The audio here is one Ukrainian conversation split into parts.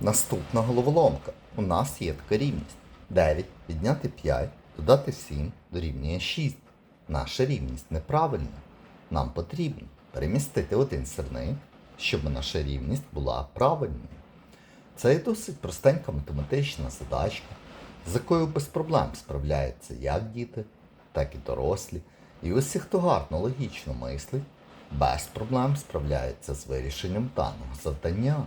Наступна головоломка. У нас є така рівність. 9 відняти 5, додати 7 дорівнює 6. Наша рівність неправильна. Нам потрібно перемістити один сирник, щоб наша рівність була правильною. Це є досить простенька математична задачка, з якою без проблем справляються як діти, так і дорослі. І усі, хто гарно логічно мислить, без проблем справляється з вирішенням даного завдання.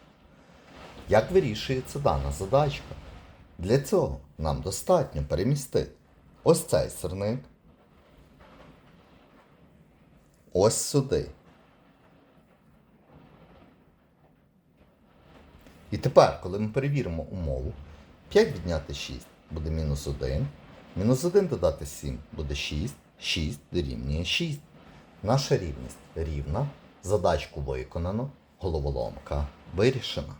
Як вирішується дана задачка? Для цього нам достатньо перемістити ось цей сирник ось сюди. І тепер, коли ми перевіримо умову, 5 відняти 6 буде мінус 1, мінус 1 додати 7 буде 6, 6 дорівнює 6. Наша рівність рівна, задачку виконано, головоломка вирішена.